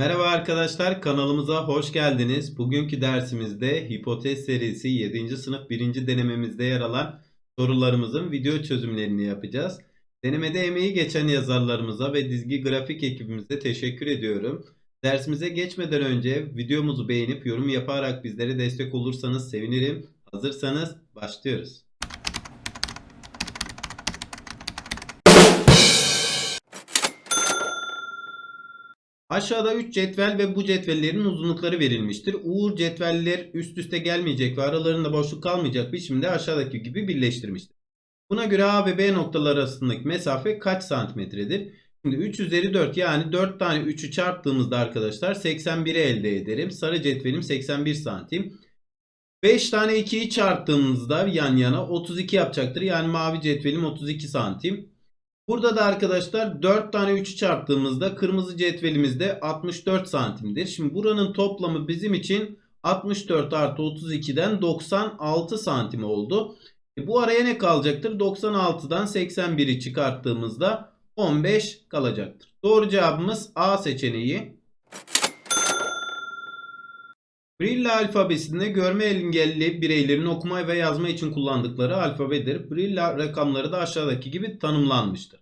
Merhaba arkadaşlar, kanalımıza hoş geldiniz. Bugünkü dersimizde hipotez serisi 7. sınıf 1. denememizde yer alan sorularımızın video çözümlerini yapacağız. Denemede emeği geçen yazarlarımıza ve dizgi grafik ekibimize teşekkür ediyorum. Dersimize geçmeden önce videomuzu beğenip yorum yaparak bizlere destek olursanız sevinirim. Hazırsanız başlıyoruz. Aşağıda 3 cetvel ve bu cetvellerin uzunlukları verilmiştir. Uğur cetveller üst üste gelmeyecek ve aralarında boşluk kalmayacak biçimde aşağıdaki gibi birleştirmiştir. Buna göre A ve B noktaları arasındaki mesafe kaç santimetredir? Şimdi 3 üzeri 4 yani 4 tane 3'ü çarptığımızda arkadaşlar 81'i elde ederim. Sarı cetvelim 81 santim. 5 tane 2'yi çarptığımızda yan yana 32 yapacaktır. Yani mavi cetvelim 32 santim. Burada da arkadaşlar 4 tane 3'ü çarptığımızda kırmızı cetvelimizde 64 santimdir. Şimdi buranın toplamı bizim için 64 artı 32'den 96 santim oldu. E bu araya ne kalacaktır? 96'dan 81'i çıkarttığımızda 15 kalacaktır. Doğru cevabımız A seçeneği. Braille alfabesinde görme engelli bireylerin okuma ve yazma için kullandıkları alfabedir. Braille rakamları da aşağıdaki gibi tanımlanmıştır.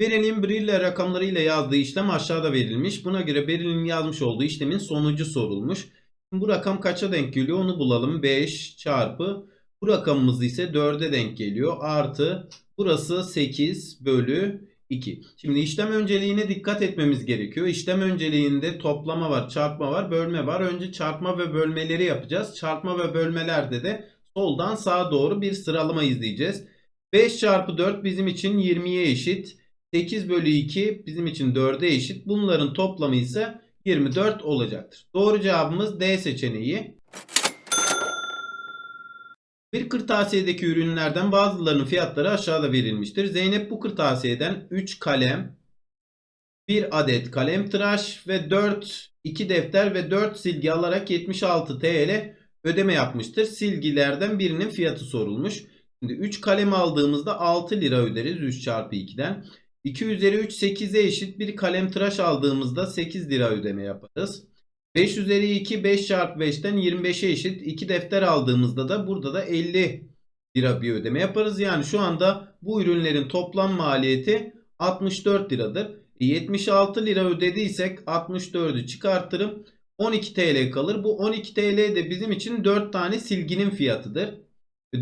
Beril'in Braille rakamlarıyla yazdığı işlem aşağıda verilmiş. Buna göre Beril'in yazmış olduğu işlemin sonucu sorulmuş. Bu rakam kaça denk geliyor onu bulalım. 5 çarpı bu rakamımız ise 4'e denk geliyor. Artı burası 8 bölü 2. Şimdi işlem önceliğine dikkat etmemiz gerekiyor. İşlem önceliğinde toplama var, çarpma var, bölme var. Önce çarpma ve bölmeleri yapacağız. Çarpma ve bölmelerde de soldan sağa doğru bir sıralama izleyeceğiz. 5 çarpı 4 bizim için 20'ye eşit. 8 bölü 2 bizim için 4'e eşit. Bunların toplamı ise 24 olacaktır. Doğru cevabımız D seçeneği. Bir kırtasiyedeki ürünlerden bazılarının fiyatları aşağıda verilmiştir. Zeynep bu kırtasiyeden 3 kalem, 1 adet kalem tıraş ve 4 2 defter ve 4 silgi alarak 76 TL ödeme yapmıştır. Silgilerden birinin fiyatı sorulmuş. Şimdi 3 kalem aldığımızda 6 lira öderiz 3 çarpı 2'den. 2 üzeri 3 8'e eşit bir kalem tıraş aldığımızda 8 lira ödeme yaparız. 5 üzeri 2 5 çarpı 5'ten 25'e eşit. 2 defter aldığımızda da burada da 50 lira bir ödeme yaparız. Yani şu anda bu ürünlerin toplam maliyeti 64 liradır. E, 76 lira ödediysek 64'ü çıkartırım. 12 TL kalır. Bu 12 TL de bizim için 4 tane silginin fiyatıdır.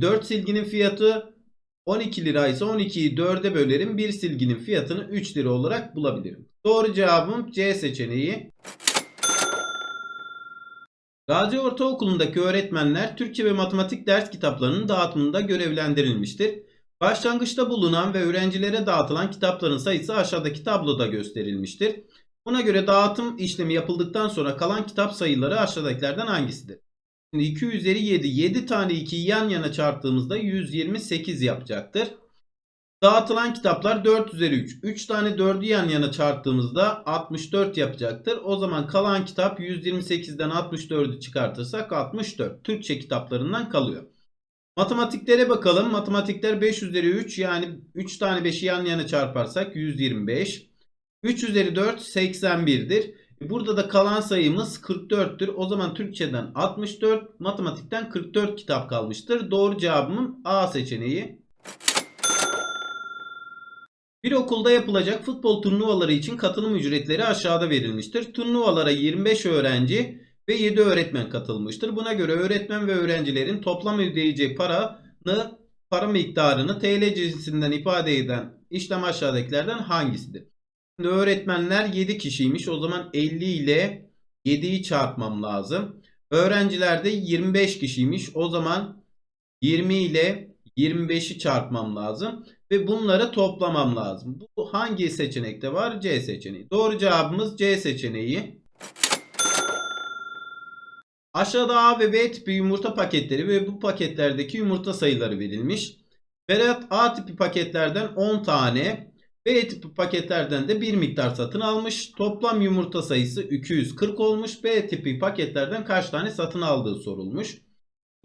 4 silginin fiyatı 12 liraysa 12'yi 4'e bölerim. Bir silginin fiyatını 3 lira olarak bulabilirim. Doğru cevabım C seçeneği. Gazi Ortaokulu'ndaki öğretmenler Türkçe ve matematik ders kitaplarının dağıtımında görevlendirilmiştir. Başlangıçta bulunan ve öğrencilere dağıtılan kitapların sayısı aşağıdaki tabloda gösterilmiştir. Buna göre dağıtım işlemi yapıldıktan sonra kalan kitap sayıları aşağıdakilerden hangisidir? Şimdi 2 üzeri 7. 7 tane 2'yi yan yana çarptığımızda 128 yapacaktır. Dağıtılan kitaplar 4 üzeri 3. 3 tane 4'ü yan yana çarptığımızda 64 yapacaktır. O zaman kalan kitap 128'den 64'ü çıkartırsak 64. Türkçe kitaplarından kalıyor. Matematiklere bakalım. Matematikler 5 üzeri 3 yani 3 tane 5'i yan yana çarparsak 125. 3 üzeri 4 81'dir. Burada da kalan sayımız 44'tür. O zaman Türkçeden 64, matematikten 44 kitap kalmıştır. Doğru cevabımın A seçeneği. Bir okulda yapılacak futbol turnuvaları için katılım ücretleri aşağıda verilmiştir. Turnuvalara 25 öğrenci ve 7 öğretmen katılmıştır. Buna göre öğretmen ve öğrencilerin toplam ödeyeceği paranı para miktarını TL cinsinden ifade eden işlem aşağıdakilerden hangisidir? Şimdi öğretmenler 7 kişiymiş. O zaman 50 ile 7'yi çarpmam lazım. Öğrenciler de 25 kişiymiş. O zaman 20 ile 25'i çarpmam lazım. Ve bunları toplamam lazım. Bu hangi seçenekte var? C seçeneği. Doğru cevabımız C seçeneği. Aşağıda A ve B tipi yumurta paketleri ve bu paketlerdeki yumurta sayıları verilmiş. Berat A tipi paketlerden 10 tane, B tipi paketlerden de bir miktar satın almış. Toplam yumurta sayısı 240 olmuş. B tipi paketlerden kaç tane satın aldığı sorulmuş.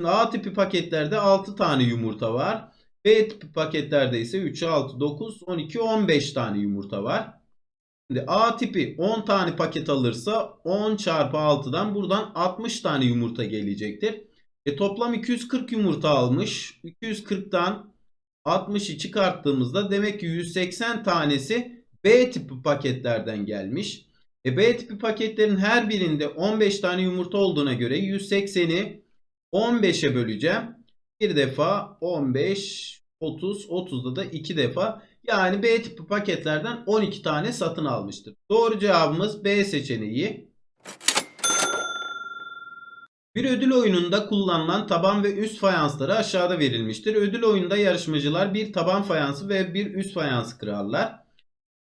A tipi paketlerde 6 tane yumurta var. B tipi paketlerde ise 3, 6, 9, 12, 15 tane yumurta var. Şimdi A tipi 10 tane paket alırsa 10 çarpı 6'dan buradan 60 tane yumurta gelecektir. E toplam 240 yumurta almış. 240'tan 60'ı çıkarttığımızda demek ki 180 tanesi B tipi paketlerden gelmiş. E B tipi paketlerin her birinde 15 tane yumurta olduğuna göre 180'i 15'e böleceğim. Bir defa 15, 30, 30'da da 2 defa. Yani B tipi paketlerden 12 tane satın almıştır. Doğru cevabımız B seçeneği. Bir ödül oyununda kullanılan taban ve üst fayansları aşağıda verilmiştir. Ödül oyunda yarışmacılar bir taban fayansı ve bir üst fayansı kırarlar.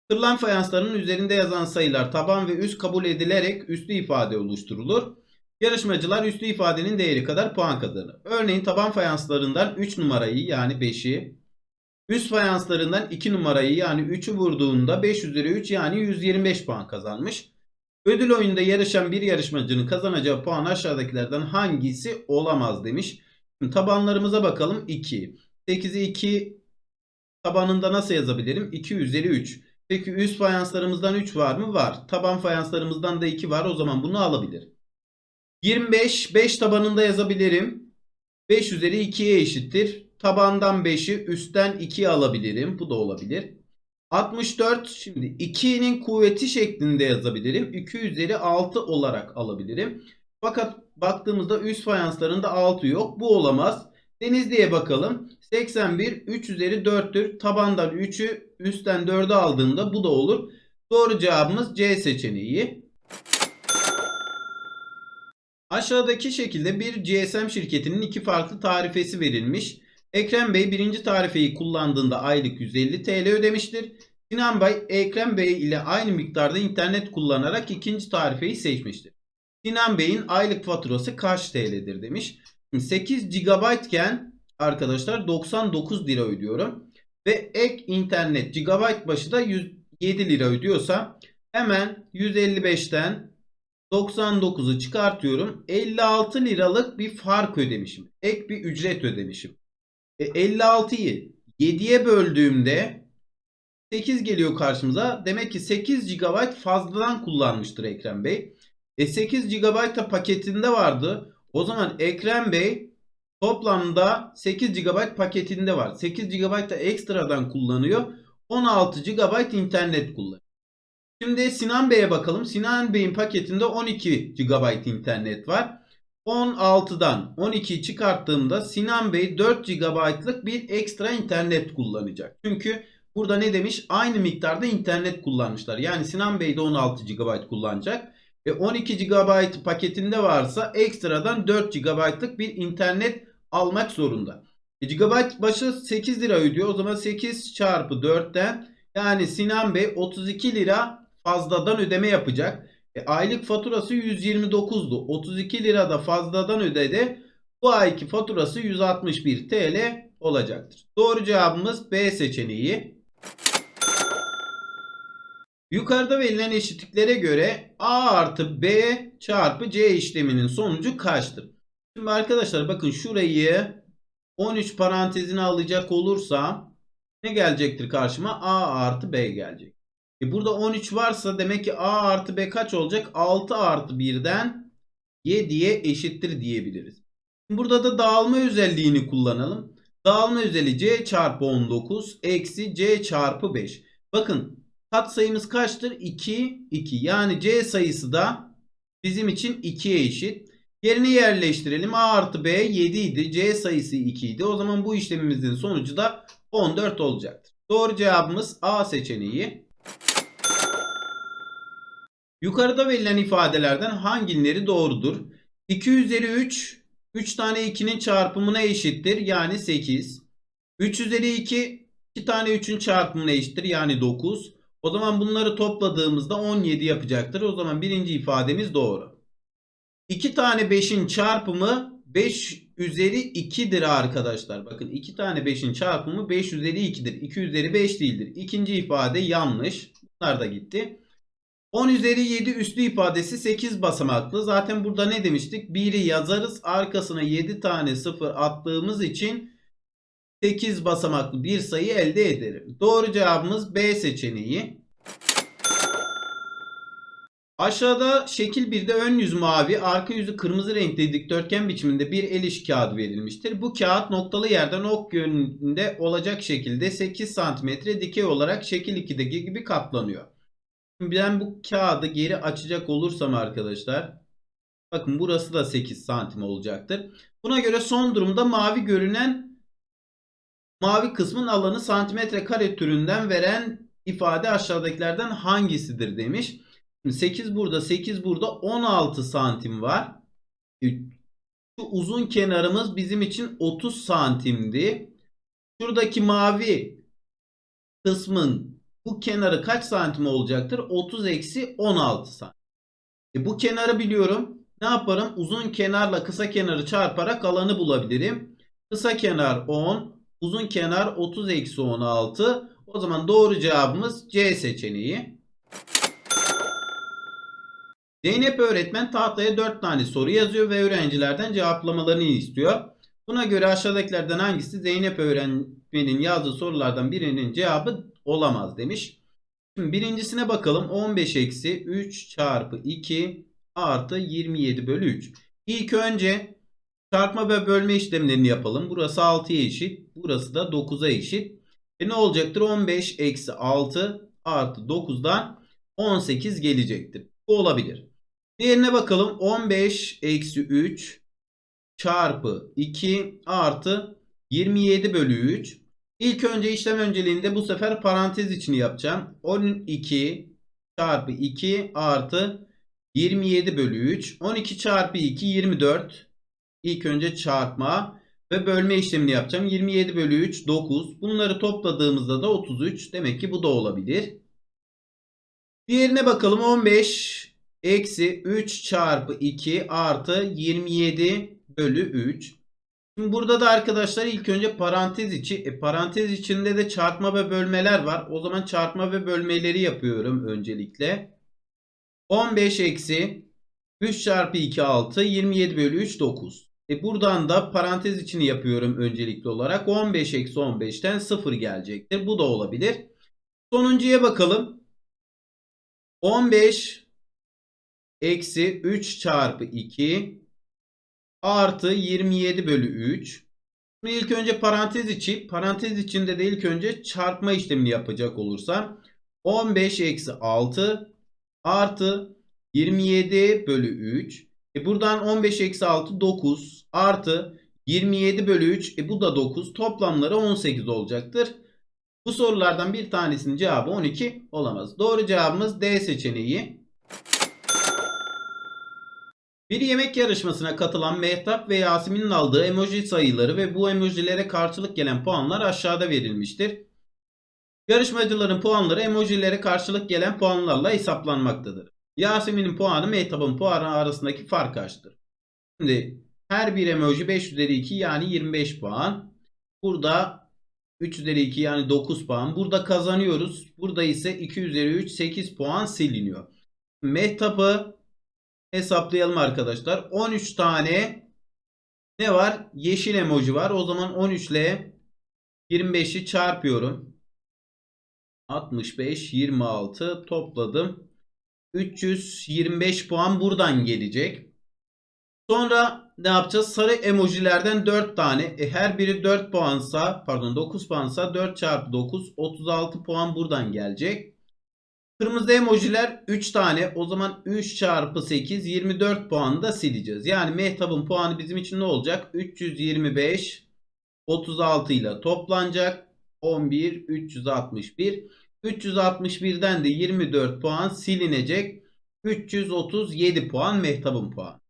Kırılan fayansların üzerinde yazan sayılar taban ve üst kabul edilerek üslü ifade oluşturulur. Yarışmacılar üslü ifadenin değeri kadar puan kazanır. Örneğin taban fayanslarından 3 numarayı yani 5'i, üst fayanslarından 2 numarayı yani 3'ü vurduğunda 5 üzeri 3 yani 125 puan kazanmış. Ödül oyunda yarışan bir yarışmacının kazanacağı puan aşağıdakilerden hangisi olamaz demiş. Şimdi tabanlarımıza bakalım 2. 8'i 2 tabanında nasıl yazabilirim? 2 üzeri 3. Peki üst fayanslarımızdan 3 var mı? Var. Taban fayanslarımızdan da 2 var. O zaman bunu alabilir. 25 5 tabanında yazabilirim. 5 üzeri 2'ye eşittir. Tabandan 5'i üstten 2'ye alabilirim. Bu da olabilir. 64 şimdi 2'nin kuvveti şeklinde yazabilirim. 2 üzeri 6 olarak alabilirim. Fakat baktığımızda üst fayanslarında 6 yok. Bu olamaz. Denizli'ye bakalım. 81 3 üzeri 4'tür. Tabandan 3'ü üstten 4'ü aldığımda bu da olur. Doğru cevabımız C seçeneği. Aşağıdaki şekilde bir GSM şirketinin iki farklı tarifesi verilmiş. Ekrem Bey birinci tarifeyi kullandığında aylık 150 TL ödemiştir. Sinan Bey Ekrem Bey ile aynı miktarda internet kullanarak ikinci tarifeyi seçmiştir. Sinan Bey'in aylık faturası kaç TL'dir demiş. Şimdi 8 GB iken arkadaşlar 99 lira ödüyorum. Ve ek internet GB başı da 107 lira ödüyorsam hemen 155'ten 99'u çıkartıyorum. 56 liralık bir fark ödemişim. Ek bir ücret ödemişim. E, 56'yı 7'ye böldüğümde 8 geliyor karşımıza. Demek ki 8 GB fazladan kullanmıştır Ekrem Bey. E 8 GB da paketinde vardı. O zaman Ekrem Bey toplamda 8 GB paketinde var. 8 GB da ekstradan kullanıyor. 16 GB internet kullanıyor. Şimdi Sinan Bey'e bakalım. Sinan Bey'in paketinde 12 GB internet var. 16'dan 12'yi çıkarttığımda Sinan Bey 4 GB'lık bir ekstra internet kullanacak. Çünkü burada ne demiş? Aynı miktarda internet kullanmışlar. Yani Sinan Bey de 16 GB kullanacak. Ve 12 GB paketinde varsa ekstradan 4 GB'lık bir internet almak zorunda. E, GB başı 8 lira ödüyor. O zaman 8 çarpı 4'ten yani Sinan Bey 32 lira fazladan ödeme yapacak. E, aylık faturası 129'du. 32 lira da fazladan ödedi. Bu ayki faturası 161 TL olacaktır. Doğru cevabımız B seçeneği. Yukarıda verilen eşitliklere göre A artı B çarpı C işleminin sonucu kaçtır? Şimdi arkadaşlar bakın şurayı 13 parantezine alacak olursam ne gelecektir karşıma? A artı B gelecek. E burada 13 varsa demek ki A artı B kaç olacak? 6 artı 1'den 7'ye eşittir diyebiliriz. Burada da dağılma özelliğini kullanalım. Dağılma özelliği C çarpı 19 eksi C çarpı 5. Bakın kat sayımız kaçtır? 2, 2. Yani C sayısı da bizim için 2'ye eşit. Yerine yerleştirelim. A artı B 7 idi. C sayısı 2 idi. O zaman bu işlemimizin sonucu da 14 olacaktır. Doğru cevabımız A seçeneği. Yukarıda verilen ifadelerden hangileri doğrudur? 2 üzeri 3 3 tane 2'nin çarpımına eşittir yani 8. 3 üzeri 2 2 tane 3'ün çarpımına eşittir yani 9. O zaman bunları topladığımızda 17 yapacaktır. O zaman birinci ifademiz doğru. 2 tane 5'in çarpımı 5 üzeri 2'dir arkadaşlar. Bakın 2 tane 5'in çarpımı 5 üzeri 2'dir. 2 üzeri 5 değildir. İkinci ifade yanlış. Bunlar da gitti. 10 üzeri 7 üslü ifadesi 8 basamaklı. Zaten burada ne demiştik? 1'i yazarız. Arkasına 7 tane 0 attığımız için 8 basamaklı bir sayı elde ederim. Doğru cevabımız B seçeneği. Aşağıda şekil 1'de ön yüz mavi, arka yüzü kırmızı renkli dikdörtgen biçiminde bir el iş kağıdı verilmiştir. Bu kağıt noktalı yerden ok yönünde olacak şekilde 8 cm dikey olarak şekil 2'deki gibi katlanıyor. Şimdi ben bu kağıdı geri açacak olursam arkadaşlar bakın burası da 8 santim olacaktır. Buna göre son durumda mavi görünen mavi kısmın alanı santimetre kare türünden veren ifade aşağıdakilerden hangisidir demiş. Şimdi 8 burada 8 burada 16 santim var. Şu uzun kenarımız bizim için 30 santimdi. Şuradaki mavi kısmın bu kenarı kaç santim olacaktır? 30 eksi 16 santim. E bu kenarı biliyorum. Ne yaparım? Uzun kenarla kısa kenarı çarparak alanı bulabilirim. Kısa kenar 10, uzun kenar 30 eksi 16. O zaman doğru cevabımız C seçeneği. Zeynep öğretmen tahtaya 4 tane soru yazıyor ve öğrencilerden cevaplamalarını istiyor. Buna göre aşağıdakilerden hangisi Zeynep öğretmenin yazdığı sorulardan birinin cevabı olamaz demiş. Şimdi birincisine bakalım. 15 eksi 3 çarpı 2 artı 27 bölü 3. İlk önce çarpma ve bölme işlemlerini yapalım. Burası 6'ya eşit. Burası da 9'a eşit. E ne olacaktır? 15 eksi 6 artı 9'dan 18 gelecektir. Bu olabilir. Diğerine bakalım. 15 eksi 3 çarpı 2 artı 27 bölü 3. İlk önce işlem önceliğinde bu sefer parantez içini yapacağım. 12 çarpı 2 artı 27 bölü 3. 12 çarpı 2 24. İlk önce çarpma ve bölme işlemini yapacağım. 27 bölü 3 9. Bunları topladığımızda da 33. Demek ki bu da olabilir. Diğerine bakalım. 15 eksi 3 çarpı 2 artı 27 bölü 3. Şimdi burada da arkadaşlar ilk önce parantez içi. E, parantez içinde de çarpma ve bölmeler var. O zaman çarpma ve bölmeleri yapıyorum öncelikle. 15 eksi 3 çarpı 2 6 27 bölü 3 9. E buradan da parantez içini yapıyorum öncelikli olarak. 15 eksi 15'ten 0 gelecektir. Bu da olabilir. Sonuncuya bakalım. 15 eksi 3 çarpı 2 artı 27 bölü 3. Şimdi ilk önce parantez içi. Parantez içinde de ilk önce çarpma işlemini yapacak olursam 15 eksi 6 artı 27 bölü 3. E buradan 15 eksi 6 9 artı 27 bölü 3. E bu da 9. Toplamları 18 olacaktır. Bu sorulardan bir tanesinin cevabı 12 olamaz. Doğru cevabımız D seçeneği. Bir yemek yarışmasına katılan Mehtap ve Yasemin'in aldığı emoji sayıları ve bu emojilere karşılık gelen puanlar aşağıda verilmiştir. Yarışmacıların puanları emojilere karşılık gelen puanlarla hesaplanmaktadır. Yasemin'in puanı Mehtap'ın puanı arasındaki fark kaçtır? Şimdi her bir emoji 5 üzeri 2 yani 25 puan. Burada 3 üzeri 2 yani 9 puan. Burada kazanıyoruz. Burada ise 2 üzeri 3 8 puan siliniyor. Mehtap'ı hesaplayalım arkadaşlar. 13 tane ne var? Yeşil emoji var. O zaman 13 ile 25'i çarpıyorum. 65, 26 topladım. 325 puan buradan gelecek. Sonra ne yapacağız? Sarı emojilerden 4 tane. E, her biri 4 puansa pardon 9 puansa 4 çarpı 9 36 puan buradan gelecek. Kırmızı emojiler 3 tane. O zaman 3 çarpı 8 24 puanı da sileceğiz. Yani Mehtap'ın puanı bizim için ne olacak? 325 36 ile toplanacak. 11 361. 361'den de 24 puan silinecek. 337 puan Mehtap'ın puanı.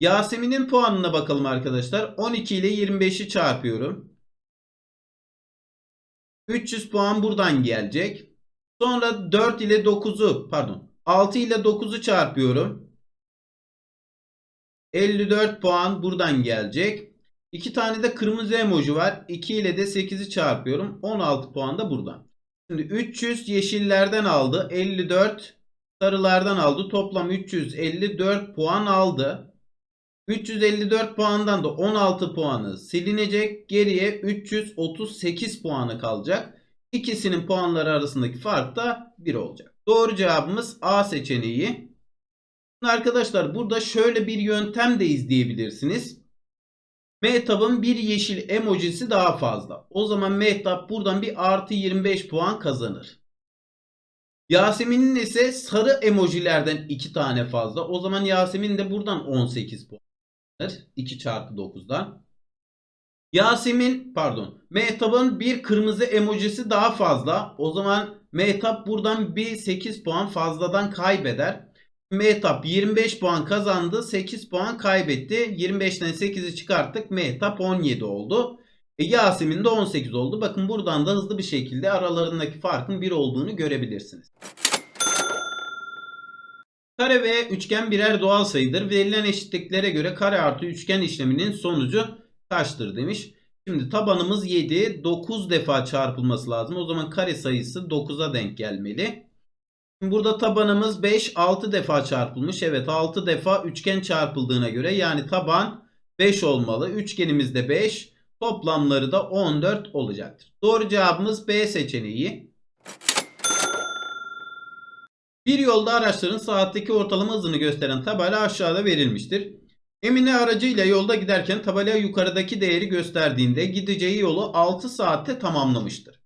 Yasemin'in puanına bakalım arkadaşlar. 12 ile 25'i çarpıyorum. 300 puan buradan gelecek. Sonra 4 ile 9'u pardon 6 ile 9'u çarpıyorum. 54 puan buradan gelecek. 2 tane de kırmızı emoji var. 2 ile de 8'i çarpıyorum. 16 puan da buradan. Şimdi 300 yeşillerden aldı. 54 sarılardan aldı. Toplam 354 puan aldı. 354 puandan da 16 puanı silinecek. Geriye 338 puanı kalacak. İkisinin puanları arasındaki fark da 1 olacak. Doğru cevabımız A seçeneği. Arkadaşlar burada şöyle bir yöntem de izleyebilirsiniz. Mehtap'ın bir yeşil emojisi daha fazla. O zaman Mehtap buradan bir artı 25 puan kazanır. Yasemin'in ise sarı emojilerden 2 tane fazla. O zaman Yasemin de buradan 18 puan kazanır. 2 çarpı 9'dan. Yasemin pardon Mehtap'ın bir kırmızı emojisi daha fazla. O zaman Mehtap buradan bir 8 puan fazladan kaybeder. Mehtap 25 puan kazandı. 8 puan kaybetti. 25'ten 8'i çıkarttık. Mehtap 17 oldu. E, Yasemin de 18 oldu. Bakın buradan da hızlı bir şekilde aralarındaki farkın 1 olduğunu görebilirsiniz. Kare ve üçgen birer doğal sayıdır. Verilen eşitliklere göre kare artı üçgen işleminin sonucu kaçtır demiş. Şimdi tabanımız 7. 9 defa çarpılması lazım. O zaman kare sayısı 9'a denk gelmeli. Şimdi burada tabanımız 5. 6 defa çarpılmış. Evet 6 defa üçgen çarpıldığına göre yani taban 5 olmalı. Üçgenimiz de 5. Toplamları da 14 olacaktır. Doğru cevabımız B seçeneği. Bir yolda araçların saatteki ortalama hızını gösteren tabela aşağıda verilmiştir. Emine aracıyla yolda giderken tabela yukarıdaki değeri gösterdiğinde gideceği yolu 6 saatte tamamlamıştır.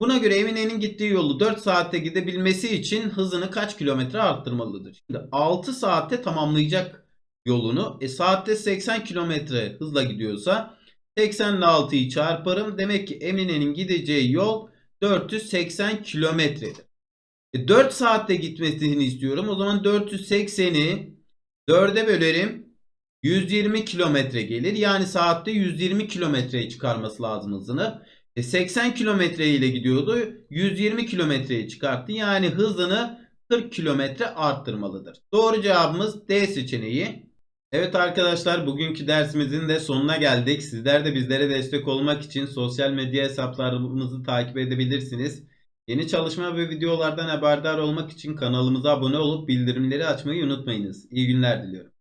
Buna göre Emine'nin gittiği yolu 4 saatte gidebilmesi için hızını kaç kilometre arttırmalıdır? Şimdi 6 saatte tamamlayacak yolunu. E saatte 80 kilometre hızla gidiyorsa 80 ile 6'yı çarparım. Demek ki Emine'nin gideceği yol 480 kilometredir. E 4 saatte gitmesini istiyorum. O zaman 480'i 4'e bölerim. 120 kilometre gelir. Yani saatte 120 kilometreye çıkarması lazım hızını. E 80 kilometre ile gidiyordu. 120 kilometreye çıkarttı. Yani hızını 40 kilometre arttırmalıdır. Doğru cevabımız D seçeneği. Evet arkadaşlar bugünkü dersimizin de sonuna geldik. Sizler de bizlere destek olmak için sosyal medya hesaplarımızı takip edebilirsiniz. Yeni çalışma ve videolardan haberdar olmak için kanalımıza abone olup bildirimleri açmayı unutmayınız. İyi günler diliyorum.